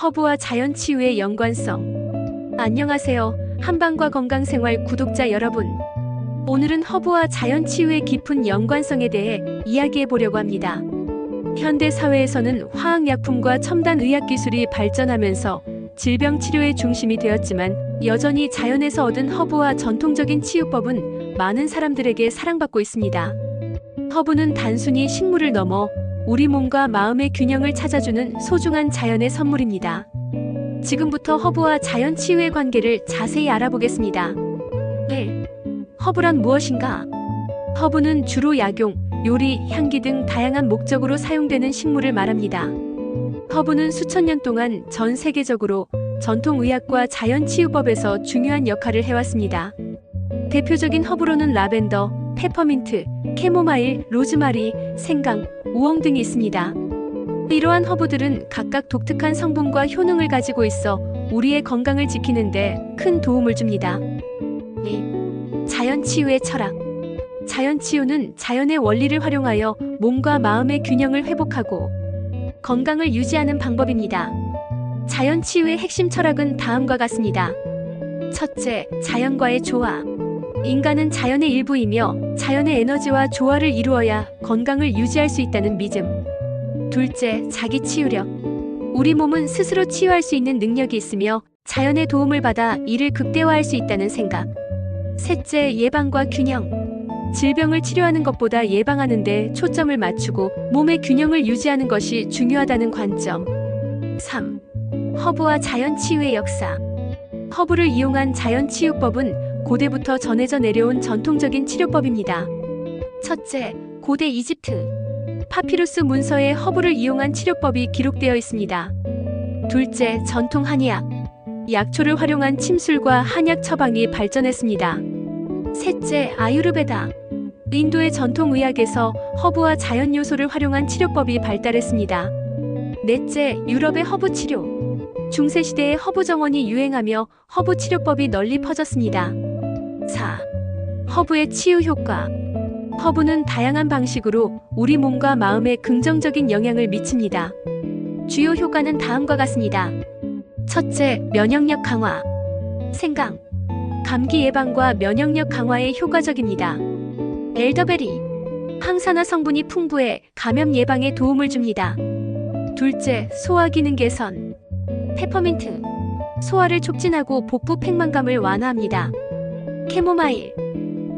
허브와 자연 치유의 연관성. 안녕하세요. 한방과 건강생활 구독자 여러분. 오늘은 허브와 자연 치유의 깊은 연관성에 대해 이야기해 보려고 합니다. 현대 사회에서는 화학약품과 첨단 의학 기술이 발전하면서 질병 치료의 중심이 되었지만 여전히 자연에서 얻은 허브와 전통적인 치유법은 많은 사람들에게 사랑받고 있습니다. 허브는 단순히 식물을 넘어 우리 몸과 마음의 균형을 찾아주는 소중한 자연의 선물입니다. 지금부터 허브와 자연 치유의 관계를 자세히 알아보겠습니다. 1. 허브란 무엇인가? 허브는 주로 약용, 요리, 향기 등 다양한 목적으로 사용되는 식물을 말합니다. 허브는 수천 년 동안 전 세계적으로 전통 의학과 자연 치유법에서 중요한 역할을 해왔습니다. 대표적인 허브로는 라벤더, 페퍼민트, 캐모마일, 로즈마리, 생강, 우엉 등이 있습니다. 이러한 허브들은 각각 독특한 성분과 효능을 가지고 있어 우리의 건강을 지키는데 큰 도움을 줍니다. 2. 자연 치유의 철학. 자연 치유는 자연의 원리를 활용하여 몸과 마음의 균형을 회복하고 건강을 유지하는 방법입니다. 자연 치유의 핵심 철학은 다음과 같습니다. 첫째, 자연과의 조화. 인간은 자연의 일부이며 자연의 에너지와 조화를 이루어야 건강을 유지할 수 있다는 믿음. 둘째, 자기 치유력. 우리 몸은 스스로 치유할 수 있는 능력이 있으며 자연의 도움을 받아 이를 극대화할 수 있다는 생각. 셋째, 예방과 균형. 질병을 치료하는 것보다 예방하는 데 초점을 맞추고 몸의 균형을 유지하는 것이 중요하다는 관점. 3. 허브와 자연 치유의 역사. 허브를 이용한 자연 치유법은 고대부터 전해져 내려온 전통적인 치료법입니다. 첫째, 고대 이집트. 파피루스 문서에 허브를 이용한 치료법이 기록되어 있습니다. 둘째, 전통 한의학. 약초를 활용한 침술과 한약 처방이 발전했습니다. 셋째, 아유르베다. 인도의 전통 의학에서 허브와 자연 요소를 활용한 치료법이 발달했습니다. 넷째, 유럽의 허브 치료. 중세 시대에 허브 정원이 유행하며 허브 치료법이 널리 퍼졌습니다. 4. 허브의 치유 효과. 허브는 다양한 방식으로 우리 몸과 마음에 긍정적인 영향을 미칩니다. 주요 효과는 다음과 같습니다. 첫째, 면역력 강화. 생강. 감기 예방과 면역력 강화에 효과적입니다. 엘더베리. 항산화 성분이 풍부해 감염 예방에 도움을 줍니다. 둘째, 소화 기능 개선. 페퍼민트. 소화를 촉진하고 복부 팽만감을 완화합니다. 캐모마일.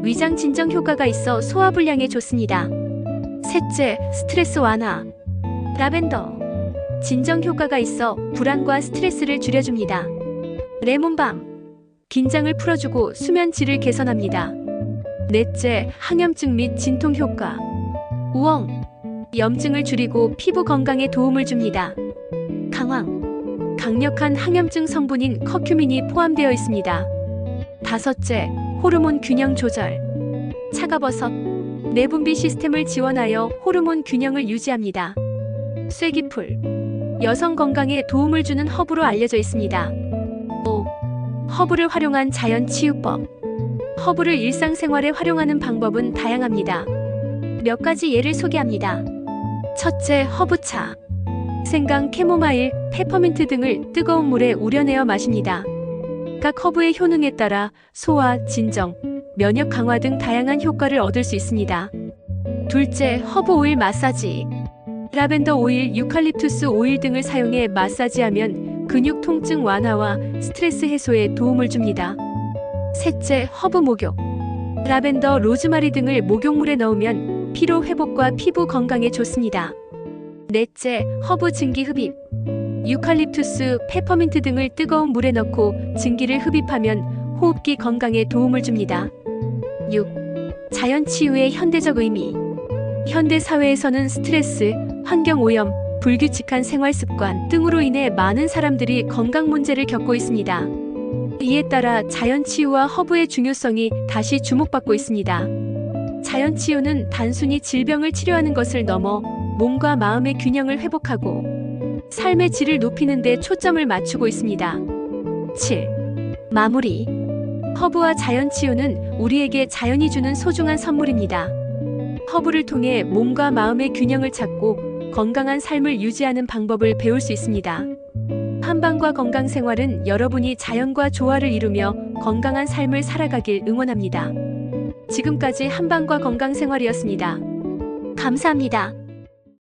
위장 진정 효과가 있어 소화 불량에 좋습니다. 셋째, 스트레스 완화. 라벤더. 진정 효과가 있어 불안과 스트레스를 줄여줍니다. 레몬밤. 긴장을 풀어주고 수면 질을 개선합니다. 넷째, 항염증 및 진통 효과. 우엉. 염증을 줄이고 피부 건강에 도움을 줍니다. 강황. 강력한 항염증 성분인 커큐민이 포함되어 있습니다. 다섯째, 호르몬 균형 조절. 차가버섯. 내분비 시스템을 지원하여 호르몬 균형을 유지합니다. 쇠기풀. 여성 건강에 도움을 주는 허브로 알려져 있습니다. 5. 허브를 활용한 자연 치유법. 허브를 일상생활에 활용하는 방법은 다양합니다. 몇 가지 예를 소개합니다. 첫째, 허브차. 생강, 캐모마일, 페퍼민트 등을 뜨거운 물에 우려내어 마십니다. 각 허브의 효능에 따라 소화, 진정, 면역 강화 등 다양한 효과를 얻을 수 있습니다. 둘째, 허브 오일 마사지. 라벤더 오일, 유칼립투스 오일 등을 사용해 마사지하면 근육 통증 완화와 스트레스 해소에 도움을 줍니다. 셋째, 허브 목욕. 라벤더, 로즈마리 등을 목욕물에 넣으면 피로 회복과 피부 건강에 좋습니다. 넷째, 허브 증기 흡입. 유칼립투스, 페퍼민트 등을 뜨거운 물에 넣고 증기를 흡입하면 호흡기 건강에 도움을 줍니다. 6. 자연 치유의 현대적 의미. 현대 사회에서는 스트레스, 환경 오염, 불규칙한 생활 습관 등으로 인해 많은 사람들이 건강 문제를 겪고 있습니다. 이에 따라 자연 치유와 허브의 중요성이 다시 주목받고 있습니다. 자연 치유는 단순히 질병을 치료하는 것을 넘어 몸과 마음의 균형을 회복하고 삶의 질을 높이는 데 초점을 맞추고 있습니다. 7. 마무리. 허브와 자연 치유는 우리에게 자연이 주는 소중한 선물입니다. 허브를 통해 몸과 마음의 균형을 찾고 건강한 삶을 유지하는 방법을 배울 수 있습니다. 한 한방과 건강 생활은 여러분이 자연과 조화를 이루며 건강한 삶을 살아가길 응원합니다. 지금까지 한방과 건강 생활이었습니다. 감사합니다.